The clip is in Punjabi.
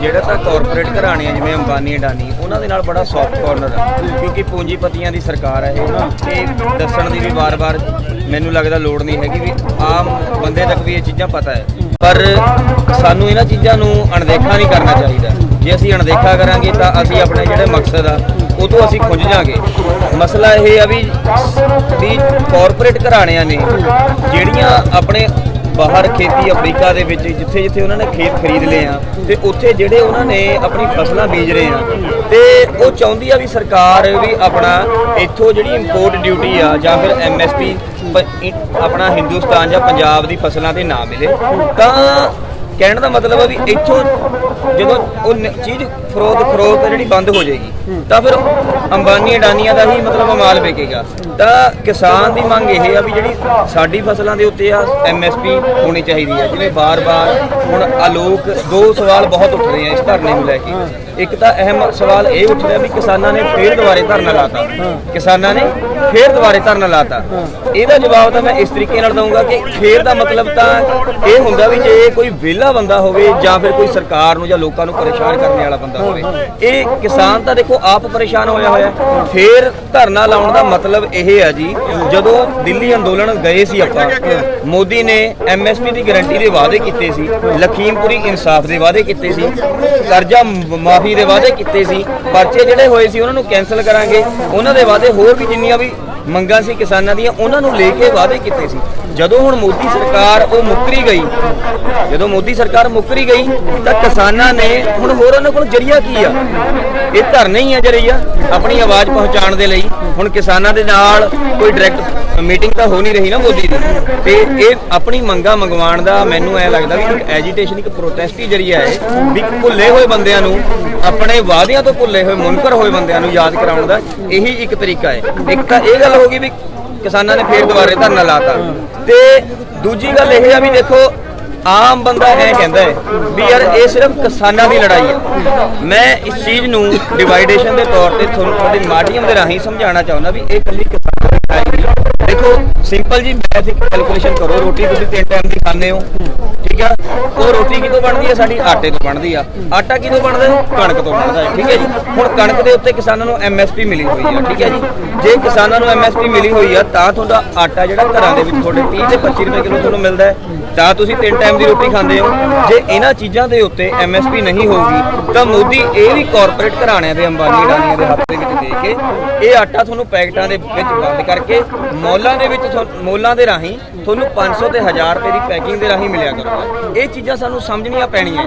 ਜਿਹੜਾ ਤਾਂ ਕਾਰਪੋਰੇਟ ਘਰਾਣੇ ਆ ਜਿਵੇਂ ਅੰਬਾਨੀ, ਅਡਾਨੀ, ਉਹਨਾਂ ਦੇ ਨਾਲ ਬੜਾ ਸੌਫਟ ਕਾਰਨਰ ਆ। ਕਿਉਂਕਿ ਪੂੰਜੀਪਤੀਆਂ ਦੀ ਸਰਕਾਰ ਹੈ ਇਹ ਇਹ ਦੱਸਣ ਦੀ ਵੀ ਵਾਰ-ਵਾਰ ਮੈਨੂੰ ਲੱਗਦਾ ਲੋੜ ਨਹੀਂ ਹੈਗੀ ਵੀ ਆਮ ਬੰਦੇ ਤੱਕ ਵੀ ਇਹ ਚੀਜ਼ਾਂ ਪਤਾ ਹੈ। ਪਰ ਸਾਨੂੰ ਇਹਨਾਂ ਚੀਜ਼ਾਂ ਨੂੰ ਅਣਦੇਖਾ ਨਹੀਂ ਕਰਨਾ ਚਾਹੀਦਾ। ਜੇ ਅਸੀਂ ਅਣਦੇਖਾ ਕਰਾਂਗੇ ਤਾਂ ਅਸੀਂ ਆਪਣੇ ਜਿਹੜੇ ਮਕਸਦ ਆ, ਉਹ ਤੋਂ ਅਸੀਂ ਖੁੰਝ ਜਾਾਂਗੇ। ਮਸਲਾ ਇਹ ਆ ਵੀ ਵੀ ਕਾਰਪੋਰੇਟ ਘਰਾਣਿਆਂ ਨੇ ਜਿਹੜੀਆਂ ਆਪਣੇ ਬਾਹਰ ਖੇਤੀ ਅਫਰੀਕਾ ਦੇ ਵਿੱਚ, ਜਿੱਥੇ ਜਿੱਥੇ ਉਹਨਾਂ ਨੇ ਖੇਤ ਖਰੀਦ ਲਏ ਆ, ਤੇ ਉੱਥੇ ਜਿਹੜੇ ਉਹਨਾਂ ਨੇ ਆਪਣੀ ਫਸਲਾਂ ਬੀਜ ਰਹੇ ਆ। ਤੇ ਉਹ ਚਾਹੁੰਦੀ ਆ ਵੀ ਸਰਕਾਰ ਵੀ ਆਪਣਾ ਇੱਥੋਂ ਜਿਹੜੀ ਇੰਪੋਰਟ ਡਿਊਟੀ ਆ, ਜਾਂ ਫਿਰ ਐਮਐਸਪੀ ਆਪਣਾ ਹਿੰਦੁਸਤਾਨ ਜਾਂ ਪੰਜਾਬ ਦੀ ਫਸਲਾਂ ਤੇ ਨਾ ਮਿਲੇ। ਤਾਂ ਕਹਿਣ ਦਾ ਮਤਲਬ ਆ ਵੀ ਇੱਥੋਂ ਜਦੋਂ ਉਹ ਨ- ਚੀਜ਼ ਫਰੋਤ ਫਰੋਤ ਜਿਹੜੀ ਬੰਦ ਹੋ ਜਾਏਗੀ, ਤਾਂ ਫਿਰ ਅੰਬਾਨੀ ਅਡਾਨੀਆਂ ਦਾ ਹੀ ਮਤਲਬ ਮਾਲ ਵਿਕੇਗਾ ਤਾਂ ਕਿਸਾਨ ਦੀ ਮੰਗ ਇਹ ਆ ਵੀ ਜਿਹੜੀ ਸਾਡੀ ਫਸਲਾਂ ਦੇ ਉੱਤੇ ਆ ਐਮਐਸਪੀ ਹੋਣੀ ਚਾਹੀਦੀ ਹੈ ਜਿਵੇਂ ਬਾਰ-ਬਾਰ ਹੁਣ ਆਲੋਕ ਦੋ ਸਵਾਲ ਬਹੁਤ ਉੱਠ ਰਹੇ ਆ ਇਸ ਧਰਨੇ ਨੂੰ ਲੈ ਕੇ। ਇੱਕ ਤਾਂ ਅਹਿਮ ਸਵਾਲ ਇਹ ਉੱਠ ਰਿਹਾ ਵੀ ਕਿਸਾਨਾਂ ਨੇ ਫੇਰ ਦੁਬਾਰੇ ਧਰਨਾ ਲਾਤਾ। ਕਿਸਾਨਾਂ ਨੇ ਫੇਰ ਦੁਬਾਰੇ ਧਰਨਾ ਲਾਤਾ। ਇਹਦਾ ਜਵਾਬ ਤਾਂ ਮੈਂ ਇਸ ਤਰੀਕੇ ਨਾਲ ਦਊਂਗਾ ਕਿ ਫੇਰ ਦਾ ਮਤਲਬ ਤਾਂ ਇਹ ਹੁੰਦਾ ਵੀ ਜੇ ਕੋਈ ਵਿਹਲਾ ਬੰਦਾ ਹੋਵੇ ਜਾਂ ਫਿਰ ਕੋਈ ਸਰਕਾਰ ਨੂੰ ਜਾਂ ਲੋਕਾਂ ਨੂੰ ਪਰੇਸ਼ਾਨ ਕਰਨ ਵਾਲਾ ਬੰਦਾ ਹੋਵੇ, ਇਹ ਕਿਸਾਨ ਤਾਂ ਦੇਖੋ ਆਪ ਪਰੇਸ਼ਾਨ ਹੋਇਆ ਹੋਇਆ ਫੇਰ ਧਰਨਾ ਲਾਉਣ ਦਾ ਮਤਲਬ ਇਹ ਹੈ ਜੀ, ਜਦੋਂ ਦਿੱਲੀ ਅੰਦੋਲਨ ਗਏ ਸੀ ਆਪਾਂ, ਮੋਦੀ ਨੇ ਐਮਐਸਪੀ ਦੀ ਗਾਰੰਟੀ ਦੇ ਵਾਅਦੇ ਕੀਤੇ ਸੀ, ਲਖੀਮਪੁਰੀ ਇਨਸਾਫ ਦੇ ਵਾਅਦੇ ਕੀਤੇ ਸੀ, ਕਰਜ਼ਾ ਮਾਫੀ ਦੇ ਵਾਅਦੇ ਕੀਤੇ ਸੀ, ਪਰਚੇ ਜਿਹੜੇ ਹੋਏ ਸੀ ਉਹਨਾਂ ਨੂੰ ਕੈਨਸਲ ਕਰਾਂਗੇ, ਉਹਨਾਂ ਦੇ ਵਾਅਦੇ ਹੋਰ ਵੀ ਜਿੰਨੀਆਂ ਵੀ ਮੰਗਾਂ ਸੀ ਕਿਸਾਨਾਂ ਦੀਆਂ, ਉਹਨਾਂ ਨੂੰ ਲੈ ਕੇ ਵਾਅਦੇ ਕੀਤੇ ਸੀ। ਜਦੋਂ ਹੁਣ ਮੋਦੀ ਸਰਕਾਰ ਉਹ ਮੁੱਕਰੀ ਗਈ, ਜਦੋਂ ਮੋਦੀ ਸਰਕਾਰ ਮੁੱਕਰੀ ਗਈ, ਤਾਂ ਕਿਸਾਨਾਂ ਨੇ ਹੁਣ ਹੋਰ ਉਹਨਾਂ ਕੋਲ ਜਰੀਆ ਕੀ ਆ? ਇਹ ਧਰਨੇ ਹੀ ਆ ਜਰੀਆ ਆਪਣੀ ਆਵਾਜ਼ ਪਹੁੰਚਾਉਣ ਦੇ ਲਈ। ਹੁਣ ਕਿਸਾਨਾਂ ਦੇ ਨਾਲ ਕੋਈ ਡਾਇਰੈਕਟ ਮੀਟਿੰਗ ਤਾਂ ਹੋ ਨਹੀਂ ਰਹੀ ਨਾ ਮੋਦੀ ਦੀ। ਤੇ ਇਹ ਆਪਣੀ ਮੰਗਾਂ ਮੰਗਵਾਉਣ ਦਾ ਮੈਨੂੰ ਐ ਲੱਗਦਾ ਵੀ ਇੱਕ ਐਜੀਟੇਸ਼ਨ ਇੱਕ ਪ੍ਰੋਟੈਸਟ ਹੀ ਜਰੀਆ ਹੈ ਵੀ ਭੁੱਲੇ ਹੋਏ ਬੰਦਿਆਂ ਨੂੰ ਆਪਣੇ ਵਾਅਦਿਆਂ ਤੋਂ ਭੁੱਲੇ ਹੋਏ ਮੁਨਕਰ ਹੋਏ ਬੰਦਿਆਂ ਨੂੰ ਯਾਦ ਕਰਾਉਣ ਦਾ ਇਹੀ ਇੱਕ ਤਰੀਕਾ ਹੈ। ਇੱਕ ਤਾਂ ਇਹ ਗੱਲ ਹੋ ਗਈ ਵੀ ਕਿਸਾਨਾਂ ਨੇ ਫੇਰ ਦੁਬਾਰੇ ਧਰਨਾ ਲਾਤਾ। ਤੇ ਦੂਜੀ ਗੱਲ ਇਹ ਆ ਵੀ ਦੇਖੋ, ਆਮ ਬੰਦਾ ਇਹ ਕਹਿੰਦਾ ਹੈ ਵੀ ਯਾਰ ਇਹ ਸਿਰਫ ਕਿਸਾਨਾਂ ਦੀ ਲੜਾਈ ਹੈ। ਮੈਂ ਇਸ ਚੀਜ਼ ਨੂੰ ਡਿਵਾਈਡੇਸ਼ਨ ਦੇ ਤੌਰ ਤੇ ਤੁਹਾਨੂੰ ਤੁਹਾਡੇ ਮਾਧਿਅਮ ਦੇ ਰਾਹੀਂ ਸਮਝਾਉਣਾ ਚਾਹੁੰਦਾ ਵੀ ਇਹ ਇਕੱਲੀ ਕਿਸਾਨਾਂ ਦੀ ਲੜਾਈ ਨਹੀਂ। ਦੇਖੋ ਸਿੰਪਲ ਜੀ ਮੈਥ ਇੱਕ ਕੈਲਕੂਲੇਸ਼ਨ ਕਰੋ। ਰੋਟੀ ਤੁਸੀਂ ਤਿੰਨ ਟਾਈਮ ਦੀ ਖਾਂਦੇ ਹੋ। ਠੀਕ ਆ? ਉਹ ਰੋਟੀ ਕਿਤੋਂ ਬਣਦੀ ਹੈ ਸਾਡੀ ਆਟੇ ਤੋਂ ਬਣਦੀ ਆ। ਆਟਾ ਕਿਦੋਂ ਬਣਦਾ? ਕਣਕ ਤੋਂ ਬਣਦਾ ਹੈ। ਠੀਕ ਹੈ ਜੀ? ਹੁਣ ਕਣਕ ਦੇ ਉੱਤੇ ਕਿਸਾਨਾਂ ਨੂੰ ਐਮਐਸਪੀ ਮਿਲੀ ਹੋਈ ਹੈ ਠੀਕ ਹੈ ਜੀ? ਜੇ ਕਿਸਾਨਾਂ ਨੂੰ ਐਮਐਸਪੀ ਮਿਲੀ ਹੋਈ ਆ, ਤਾਂ ਤੁਹਾਡਾ ਆਟਾ ਜਿਹੜਾ ਘਰਾਂ ਦੇ ਵਿੱਚ ਤੁਹਾਡੇ 30 ਤੇ 25 ਰੁਪਏ ਕਿਲੋ ਤੁਹਾਨੂੰ ਮਿਲਦਾ ਹੈ। ਤਾਂ ਤੁਸੀਂ ਤਿੰਨ ਟਾਈਮ ਦੀ ਰੋਟੀ ਖਾਂਦੇ ਹੋ, ਜੇ ਇਹਨਾਂ ਚੀਜ਼ਾਂ ਦੇ ਉੱਤੇ ਐਮਐਸਪੀ ਨਹੀਂ ਹੋਊਗੀ, ਤਾਂ ਮੋਦੀ ਇਹ ਵੀ ਕਾਰਪੋਰੇਟ ਘਰਾਣਿਆਂ ਦੇ ਅੰਬਾਨੀ ਅਡਾਨੀਆਂ ਦੇ ਹੱਥ ਦੇ ਵਿੱਚ ਦੇ ਕੇ ਇਹ ਆਟਾ ਤੁਹਾਨੂੰ ਪੈਕਟਾਂ ਦੇ ਵਿੱਚ ਬੰਦ ਕਰਕੇ ਮੌਲਾਂ ਦੇ ਵਿੱਚ ਤੁਹਾਨੂੰ- ਮੌਲਾਂ ਦੇ ਰਾਹੀਂ ਤੁਹਾਨੂੰ 500 ਤੇ 1000 ਰੁਪਏ ਦੀ ਪੈਕਿੰਗ ਦੇ ਰਾਹੀਂ ਮਿਲਿਆ ਕਰੂਗਾ। ਇਹ ਚੀਜ਼ਾਂ ਸਾਨੂੰ ਸਮਝਣੀਆਂ ਪੈਣੀਆਂ।